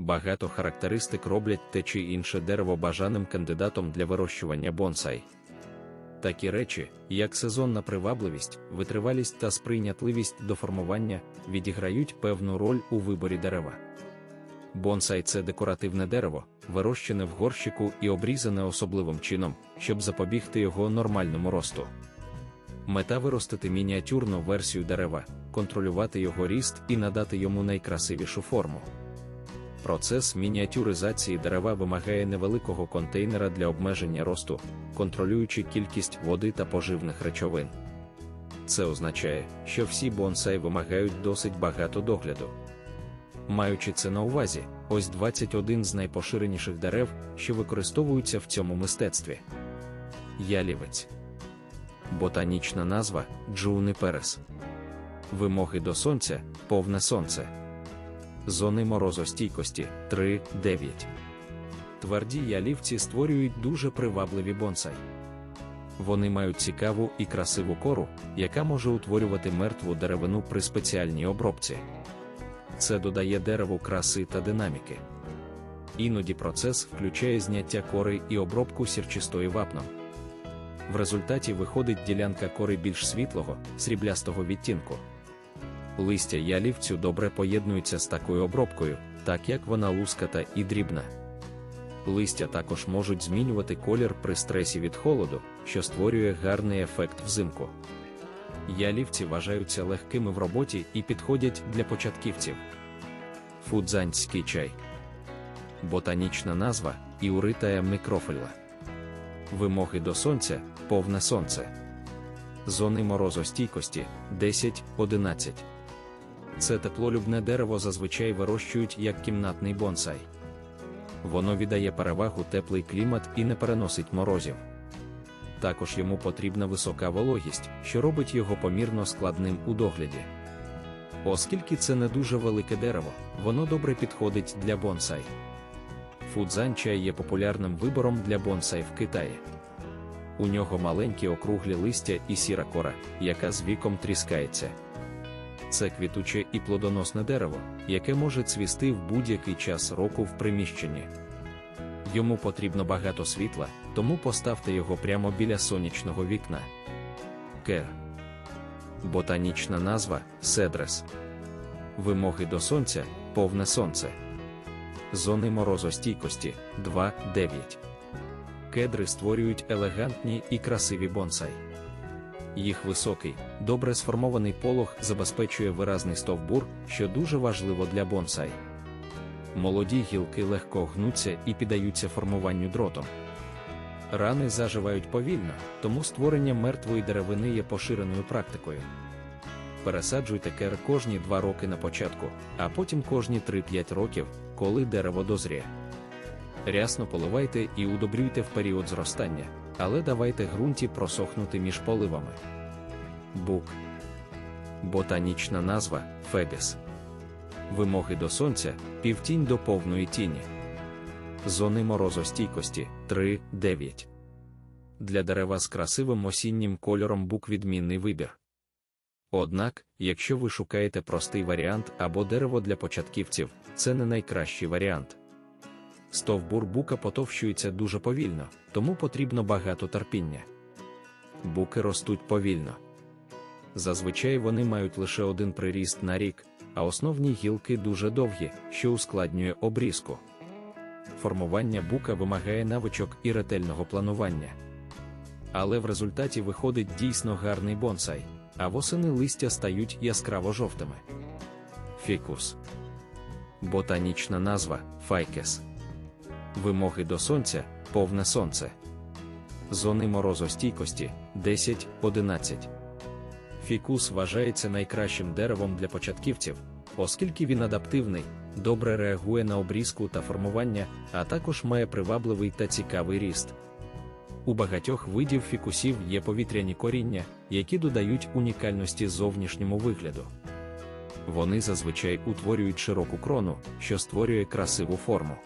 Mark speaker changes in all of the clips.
Speaker 1: Багато характеристик роблять те чи інше дерево бажаним кандидатом для вирощування бонсай. Такі речі, як сезонна привабливість, витривалість та сприйнятливість до формування, відіграють певну роль у виборі дерева. Бонсай це декоративне дерево, вирощене в горщику і обрізане особливим чином, щоб запобігти його нормальному росту. Мета виростити мініатюрну версію дерева, контролювати його ріст і надати йому найкрасивішу форму. Процес мініатюризації дерева вимагає невеликого контейнера для обмеження росту, контролюючи кількість води та поживних речовин. Це означає, що всі бонсай вимагають досить багато догляду. Маючи це на увазі, ось 21 з найпоширеніших дерев, що використовуються в цьому мистецтві. Ялівець. Ботанічна назва Джуниперес. Вимоги до сонця повне сонце. Зони морозостійкості 3-9. Тверді ялівці створюють дуже привабливі бонсай. Вони мають цікаву і красиву кору, яка може утворювати мертву деревину при спеціальній обробці. Це додає дереву краси та динаміки. Іноді процес включає зняття кори і обробку сірчистої вапном. В результаті виходить ділянка кори більш світлого, сріблястого відтінку. Листя ялівцю добре поєднуються з такою обробкою, так як вона луската і дрібна. Листя також можуть змінювати колір при стресі від холоду, що створює гарний ефект взимку. Ялівці вважаються легкими в роботі і підходять для початківців. Фудзанський чай. Ботанічна назва Іуритая мікрофильла. Вимоги до сонця повне сонце. Зони морозостійкості 10-11. Це теплолюбне дерево зазвичай вирощують як кімнатний бонсай. Воно віддає перевагу теплий клімат і не переносить морозів. Також йому потрібна висока вологість, що робить його помірно складним у догляді. Оскільки це не дуже велике дерево, воно добре підходить для бонсай. Фудзан-чай є популярним вибором для бонсай в Китаї. У нього маленькі округлі листя і сіра кора, яка з віком тріскається. Це квітуче і плодоносне дерево, яке може цвісти в будь-який час року в приміщенні. Йому потрібно багато світла, тому поставте його прямо біля сонячного вікна. Кер. Ботанічна назва Седрес. Вимоги до сонця повне сонце. Зони морозостійкості 2-9. Кедри створюють елегантні і красиві бонсай. Їх високий, добре сформований полог забезпечує виразний стовбур, що дуже важливо для бонсай. Молоді гілки легко гнуться і піддаються формуванню дротом. Рани заживають повільно, тому створення мертвої деревини є поширеною практикою. Пересаджуйте кер кожні 2 роки на початку, а потім кожні 3-5 років, коли дерево дозріє. Рясно поливайте і удобрюйте в період зростання, але давайте ґрунті просохнути між поливами. Бук. Ботанічна назва Фебіс. Вимоги до сонця півтінь до повної тіні. Зони морозостійкості 3-9. Для дерева з красивим осіннім кольором бук відмінний вибір. Однак, якщо ви шукаєте простий варіант або дерево для початківців, це не найкращий варіант. Стовбур бука потовщується дуже повільно, тому потрібно багато терпіння. Буки ростуть повільно. Зазвичай вони мають лише один приріст на рік, а основні гілки дуже довгі, що ускладнює обрізку. Формування бука вимагає навичок і ретельного планування. Але в результаті виходить дійсно гарний бонсай, а восени листя стають яскраво жовтими. Фікус. Ботанічна назва файкес. Вимоги до сонця повне сонце. Зони морозостійкості 10-11. Фікус вважається найкращим деревом для початківців, оскільки він адаптивний, добре реагує на обрізку та формування, а також має привабливий та цікавий ріст. У багатьох видів фікусів є повітряні коріння, які додають унікальності зовнішньому вигляду. Вони зазвичай утворюють широку крону, що створює красиву форму.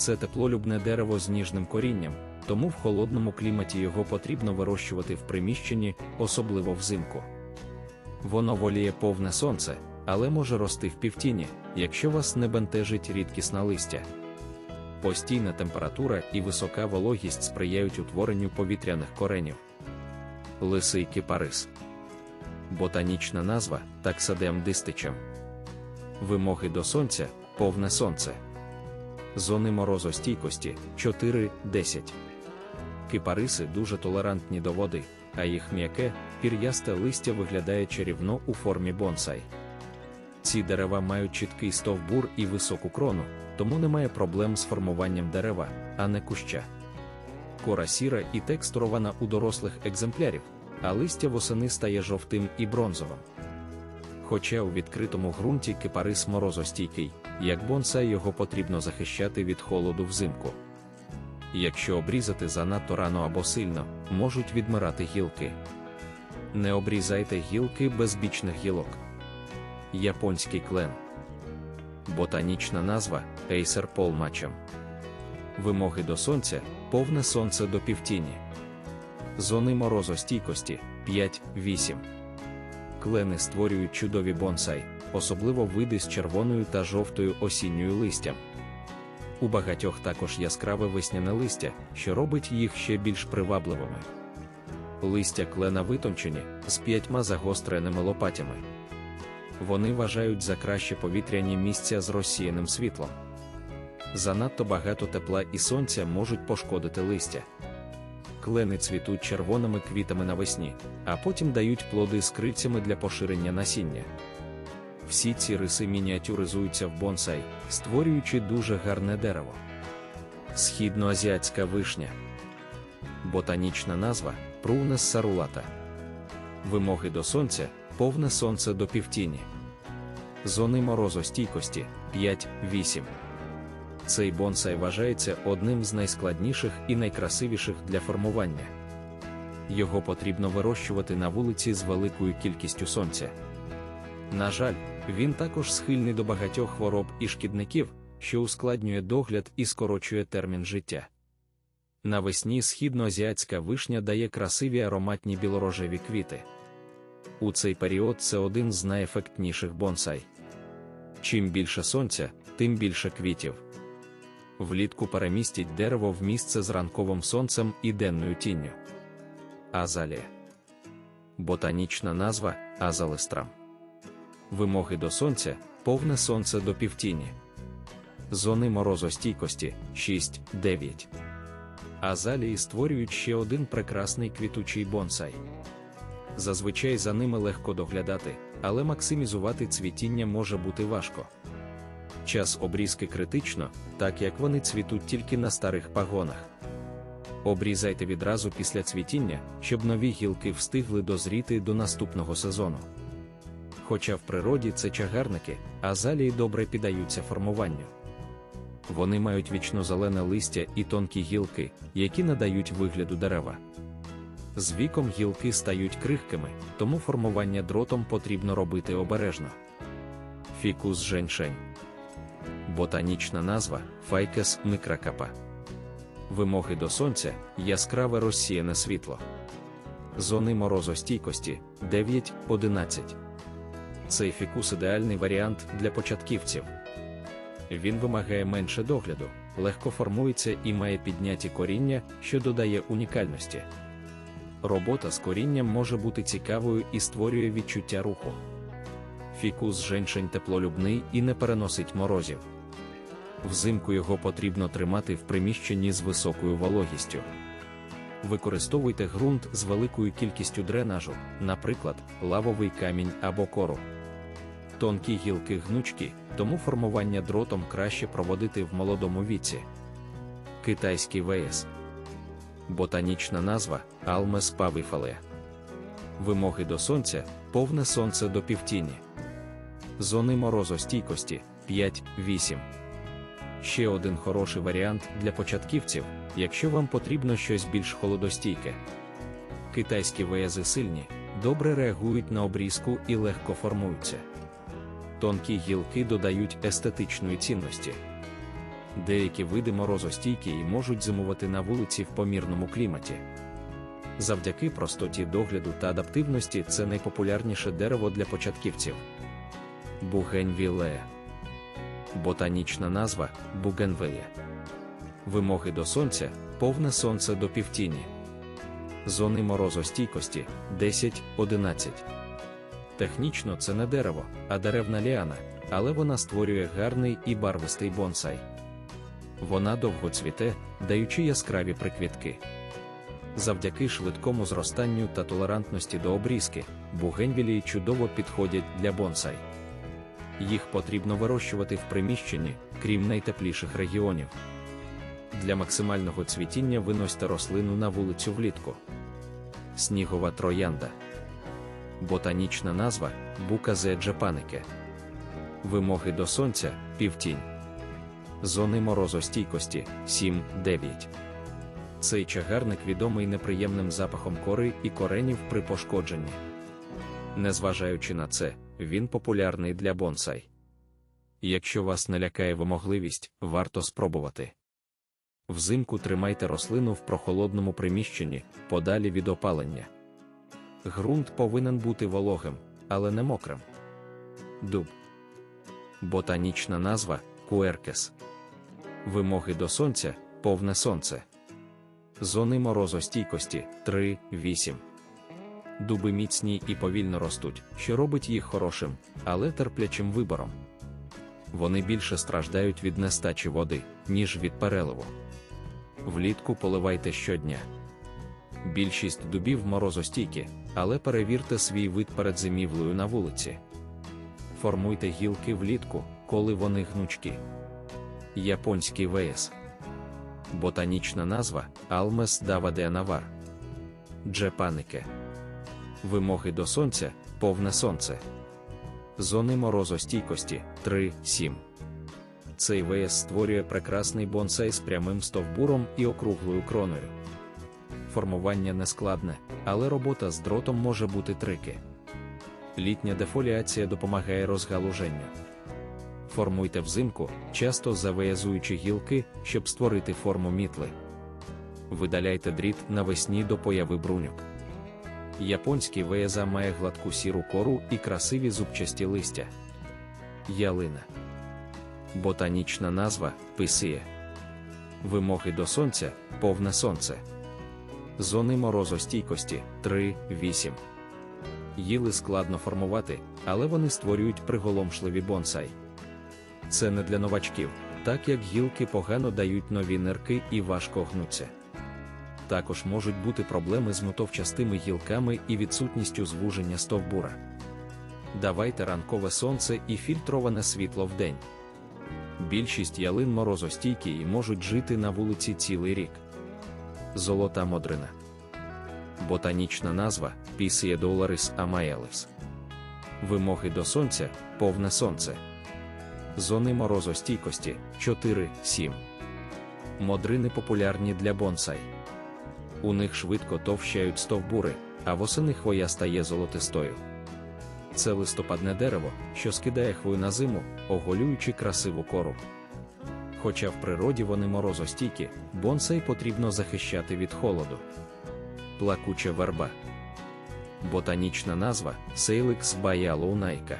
Speaker 1: Це теплолюбне дерево з ніжним корінням, тому в холодному кліматі його потрібно вирощувати в приміщенні, особливо взимку. Воно воліє повне сонце, але може рости в півтіні, якщо вас не бентежить рідкісна листя. Постійна температура і висока вологість сприяють утворенню повітряних коренів. Лисий кипарис. Ботанічна назва таксадем дистичем. Вимоги до сонця повне сонце. Зони морозостійкості 4-10. Кипариси дуже толерантні до води, а їх м'яке, пір'ясте листя виглядає чарівно у формі бонсай. Ці дерева мають чіткий стовбур і високу крону, тому немає проблем з формуванням дерева, а не куща. Кора сіра і текстурована у дорослих екземплярів, а листя восени стає жовтим і бронзовим. Хоча у відкритому ґрунті кипарис морозостійкий, як бонсай його потрібно захищати від холоду взимку. Якщо обрізати занадто рано або сильно, можуть відмирати гілки. Не обрізайте гілки без бічних гілок. Японський клен. Ботанічна назва Acer Polmacham. Вимоги до сонця повне сонце до півтіні. Зони морозостійкості 5-8. Клени створюють чудові бонсай, особливо види з червоною та жовтою осінньою листям. У багатьох також яскраве весняне листя, що робить їх ще більш привабливими. Листя клена витончені з п'ятьма загостреними лопатями. Вони вважають за краще повітряні місця з розсіяним світлом. Занадто багато тепла і сонця можуть пошкодити листя. Клени цвітуть червоними квітами навесні, а потім дають плоди з крильцями для поширення насіння. Всі ці риси мініатюризуються в бонсай, створюючи дуже гарне дерево. Східноазіатська вишня. Ботанічна назва Прунес сарулата. Вимоги до сонця повне сонце до півтіні. Зони морозостійкості 5-8. Цей бонсай вважається одним з найскладніших і найкрасивіших для формування. Його потрібно вирощувати на вулиці з великою кількістю сонця. На жаль, він також схильний до багатьох хвороб і шкідників, що ускладнює догляд і скорочує термін життя. Навесні східноазіатська вишня дає красиві ароматні білорожеві квіти. У цей період це один з найефектніших бонсай. Чим більше сонця, тим більше квітів. Влітку перемістіть дерево в місце з ранковим сонцем і денною тінню. Азалія. Ботанічна назва азалестрам. Вимоги до сонця повне сонце до півтіні. Зони морозостійкості 6-9. Азалії створюють ще один прекрасний квітучий бонсай. Зазвичай за ними легко доглядати, але максимізувати цвітіння може бути важко. Час обрізки критично, так як вони цвітуть тільки на старих пагонах. Обрізайте відразу після цвітіння, щоб нові гілки встигли дозріти до наступного сезону. Хоча в природі це чагарники, азалії добре піддаються формуванню. Вони мають вічно зелене листя і тонкі гілки, які надають вигляду дерева. З віком гілки стають крихкими, тому формування дротом потрібно робити обережно. Фікус женьшень. Ботанічна назва Файкес микракапа. Вимоги до сонця яскраве розсіяне світло. Зони морозостійкості 9-11. Цей фікус ідеальний варіант для початківців. Він вимагає менше догляду, легко формується і має підняті коріння, що додає унікальності. Робота з корінням може бути цікавою і створює відчуття руху. Фікус женшень теплолюбний і не переносить морозів. Взимку його потрібно тримати в приміщенні з високою вологістю. Використовуйте ґрунт з великою кількістю дренажу, наприклад, лавовий камінь або кору. Тонкі гілки гнучкі, тому формування дротом краще проводити в молодому віці. Китайський ВС. Ботанічна назва Алмес павіфале. Вимоги до сонця повне сонце до півтіні. Зони морозостійкості 5-8. Ще один хороший варіант для початківців, якщо вам потрібно щось більш холодостійке. Китайські виязи сильні, добре реагують на обрізку і легко формуються. Тонкі гілки додають естетичної цінності. Деякі види морозостійкі і можуть зимувати на вулиці в помірному кліматі. Завдяки простоті догляду та адаптивності це найпопулярніше дерево для початківців. Бугенвілея. ботанічна назва Бугенвея. Вимоги до сонця повне сонце до півтіні. Зони морозостійкості 10-11. Технічно це не дерево, а деревна ліана, але вона створює гарний і барвистий бонсай. Вона довго цвіте, даючи яскраві приквітки. Завдяки швидкому зростанню та толерантності до обрізки, бугенвілії чудово підходять для бонсай. Їх потрібно вирощувати в приміщенні, крім найтепліших регіонів. Для максимального цвітіння виносьте рослину на вулицю влітку. Снігова троянда. Ботанічна назва Буказе джапанике. Вимоги до сонця півтінь. Зони морозостійкості 7-9. Цей чагарник відомий неприємним запахом кори і коренів при пошкодженні. Незважаючи на це, він популярний для бонсай. Якщо вас не лякає вимогливість, варто спробувати. Взимку тримайте рослину в прохолодному приміщенні, подалі від опалення. Грунт повинен бути вологим, але не мокрим. Дуб. Ботанічна назва куеркес. Вимоги до сонця повне сонце. Зони морозостійкості 3-8. Дуби міцні і повільно ростуть, що робить їх хорошим, але терплячим вибором. Вони більше страждають від нестачі води, ніж від переливу. Влітку поливайте щодня. Більшість дубів морозостійкі, але перевірте свій вид перед зимівлею на вулиці. Формуйте гілки влітку, коли вони гнучкі. Японський веєс. Ботанічна назва Алмес Даваде Навар. Джепанике. Вимоги до сонця повне сонце. Зони морозостійкості 3-7. Цей ВС створює прекрасний бонсай з прямим стовбуром і округлою кроною. Формування нескладне, але робота з дротом може бути трики. Літня дефоліація допомагає розгалуженню. Формуйте взимку, часто завиязуючи гілки, щоб створити форму мітли. Видаляйте дріт навесні до появи бруньок. Японський веяза має гладку сіру кору і красиві зубчасті листя. Ялина. Ботанічна назва писіє. Вимоги до сонця повне сонце. Зони морозостійкості 3-8. Їли складно формувати, але вони створюють приголомшливі бонсай. Це не для новачків, так як гілки погано дають нові нирки і важко гнуться. Також можуть бути проблеми з мотовчастими гілками і відсутністю звуження стовбура. Давайте ранкове сонце і фільтроване світло вдень. Більшість ялин морозостійкі і можуть жити на вулиці цілий рік. Золота модрина. Ботанічна назва Пісієдоларис амаелис. Вимоги до сонця повне сонце. Зони морозостійкості 4-7. Модрини популярні для бонсай. У них швидко товщають стовбури, а восени хвоя стає золотистою. Це листопадне дерево, що скидає хвою на зиму, оголюючи красиву кору. Хоча в природі вони морозостійкі, бонсай потрібно захищати від холоду. Плакуча верба. Ботанічна назва Сейликс баялоунайка.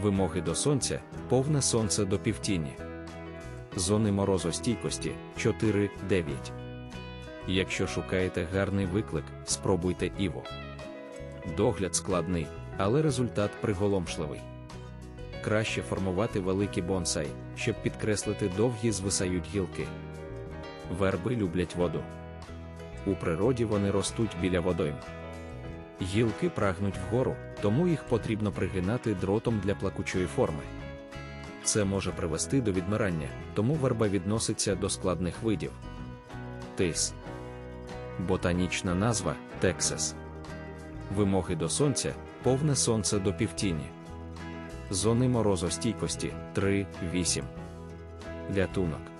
Speaker 1: Вимоги до сонця повне сонце до півтіні. Зони морозостійкості 4-9. Якщо шукаєте гарний виклик, спробуйте Іво. Догляд складний, але результат приголомшливий. Краще формувати великі бонсай, щоб підкреслити довгі звисають гілки. Верби люблять воду. У природі вони ростуть біля водойм. Гілки прагнуть вгору, тому їх потрібно пригинати дротом для плакучої форми. Це може привести до відмирання, тому верба відноситься до складних видів. Тис. Ботанічна назва Тексас. Вимоги до сонця повне сонце до півтіні. Зони морозостійкості 3-8. Лятунок.